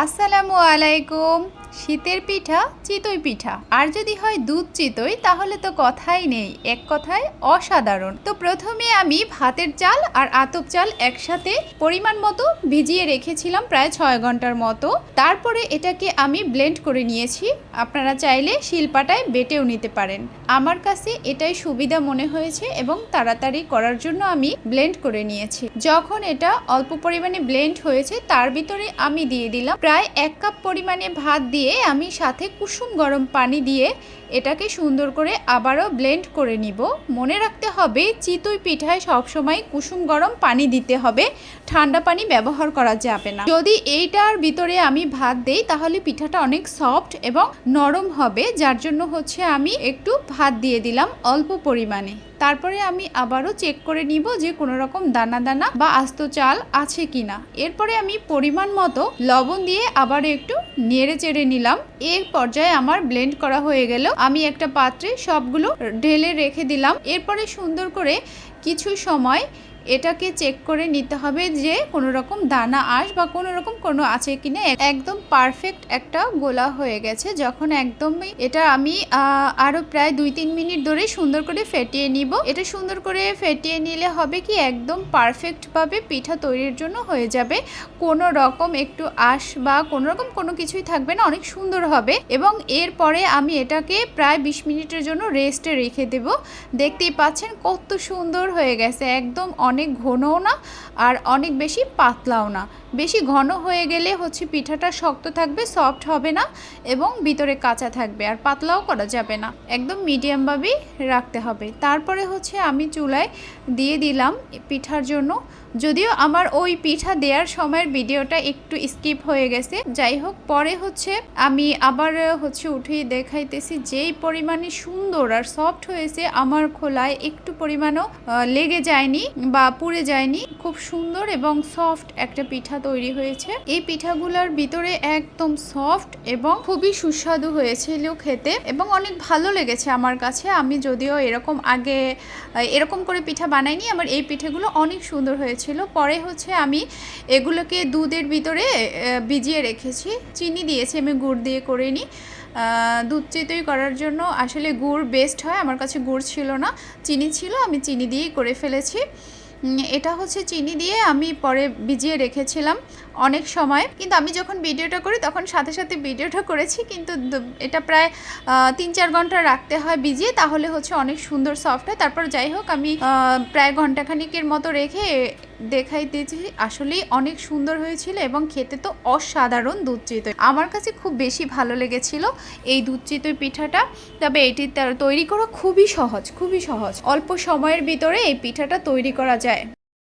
আসসালামু আলাইকুম। শীতের পিঠা, চিতই পিঠা। আর যদি হয় দুধ চিতই, তাহলে তো কথাই নেই। এক কথায় অসাধারণ। তো প্রথমে আমি ভাতের চাল আর আতপ চাল একসাথে পরিমাণ মতো ভিজিয়ে রেখেছিলাম প্রায় ছয় ঘণ্টার মতো। তারপরে এটাকে আমি ব্লেন্ড করে নিয়েছি। আপনারা চাইলে শিলপাটায় বেটেও নিতে পারেন। আমার কাছে এটাই সুবিধা মনে হয়েছে এবং তাড়াতাড়ি করার জন্য আমি ব্লেন্ড করে নিয়েছি। যখন এটা অল্প পরিমাণে ব্লেন্ড হয়েছে, তার ভিতরে আমি দিয়ে দিলাম প্রায় এক কাপ পরিমাণে ভাত দিয়ে আমি সাথে কুসুম গরম পানি দিয়ে এটাকে সুন্দর করে আবারও ব্লেন্ড করে নিব। মনে রাখতে হবে, চিতই পিঠায় সবসময় কুসুম গরম পানি দিতে হবে। ঠান্ডা পানি ব্যবহার করা যাবে না। যদি এইটার ভিতরে আমি ভাত দেই, তাহলে পিঠাটা অনেক সফট এবং নরম হবে, যার জন্য হচ্ছে আমি একটু ভাত দিয়ে দিলাম অল্প পরিমাণে। তারপরে আমি আবারও চেক করে নিব যে কোনো রকম দানা দানা বা আস্ত চাল আছে কি না এরপরে আমি পরিমাণ মতো লবণ দিয়ে আবারও একটু নেড়ে চেড়ে নিলাম। এর পর্যায়ে আমার ব্লেন্ড করা হয়ে গেল। আমি একটা পাত্রে সবগুলো ঢেলে রেখে দিলাম। এরপরে সুন্দর করে কিছু সময় এটাকে চেক করে নিতে হবে যে কোনো রকম দানা আঁশ বা কোনো রকম কোনো আছে কি না একদম পারফেক্ট একটা গোলা হয়ে গেছে। যখন একদমই এটা আমি আহ, আরও প্রায় দুই তিন মিনিট ধরে সুন্দর করে ফেটিয়ে নিব। এটা সুন্দর করে ফেটিয়ে নিলে হবে কি একদম পারফেক্টভাবে পিঠা তৈরির জন্য হয়ে যাবে। কোনো রকম একটু আঁশ বা কোনো রকম কোনো কিছুই থাকবে না অনেক সুন্দর হবে। এবং এরপরে আমি এটাকে প্রায় বিশ মিনিটের জন্য রেস্টে রেখে দেব। দেখতেই পাচ্ছেন কত সুন্দর হয়ে গেছে। একদম অনেক ঘনও না আর অনেক বেশি পাতলাও না। বেশি ঘন হয়ে গেলে হচ্ছে পিঠাটা শক্ত থাকবে সফট হবে না এবং ভিতরে কাঁচা থাকবে আর পাতলাও করা যাবে না। একদম মিডিয়ামভাবেই রাখতে হবে। তারপরে হচ্ছে আমি চুলায় দিয়ে দিলাম পিঠার জন্য যদিও আমার ওই পিঠা দেওয়ার সময়ের ভিডিওটা একটু স্কিপ হয়ে গেছে। যাই হোক পরে হচ্ছে আমি আবার হচ্ছে উঠিয়ে দেখাইতেছি যেই পরিমাণে সুন্দর আর সফট হয়েছে আমার খোলায় একটু পরিমাণও লেগে যায়নি বা পুড়ে যায়নি। খুব সুন্দর এবং সফট একটা পিঠা তৈরি হয়েছে। এই পিঠাগুলোর ভিতরে একদম সফট এবং খুবই সুস্বাদু হয়েছিল খেতে এবং অনেক ভালো লেগেছে আমার কাছে। আমি যদিও এরকম আগে এরকম করে পিঠা বানাইনি, আমার এই পিঠেগুলো অনেক সুন্দর হয়েছিল। পরে হচ্ছে আমি এগুলোকে দুধের ভিতরে ভিজিয়ে রেখেছি। চিনি দিয়েছি আমি, গুড় দিয়ে করে নিই। দুধ চিতই করার জন্য আসলে গুড় বেস্ট হয়। আমার কাছে গুড় ছিল না। চিনি ছিল, আমি চিনি দিয়েই করে ফেলেছি। এটা হচ্ছে চিনি দিয়ে আমি পরে ভিজিয়ে রেখেছিলাম অনেক সময়। কিন্তু আমি যখন ভিডিওটা করি তখন সাথে সাথে ভিডিওটা করেছি, কিন্তু এটা প্রায় তিন চার ঘণ্টা রাখতে হয় ভিজিয়ে, তাহলে হচ্ছে অনেক সুন্দর সফট হয়। তারপর যাই হোক, আমি প্রায় ঘন্টাখানিকের মতো রেখে দেখাই দিয়েছি, আসলেই অনেক সুন্দর হয়েছিল এবং খেতে তো অসাধারণ দুধ চিতই। আমার কাছে খুব বেশি ভালো লেগেছিল এই দুধ চিতই পিঠাটা, তবে এটি তার করা খুবই সহজ খুবই সহজ। অল্প সময়ের ভিতরে এই পিঠাটা তৈরি করা যায়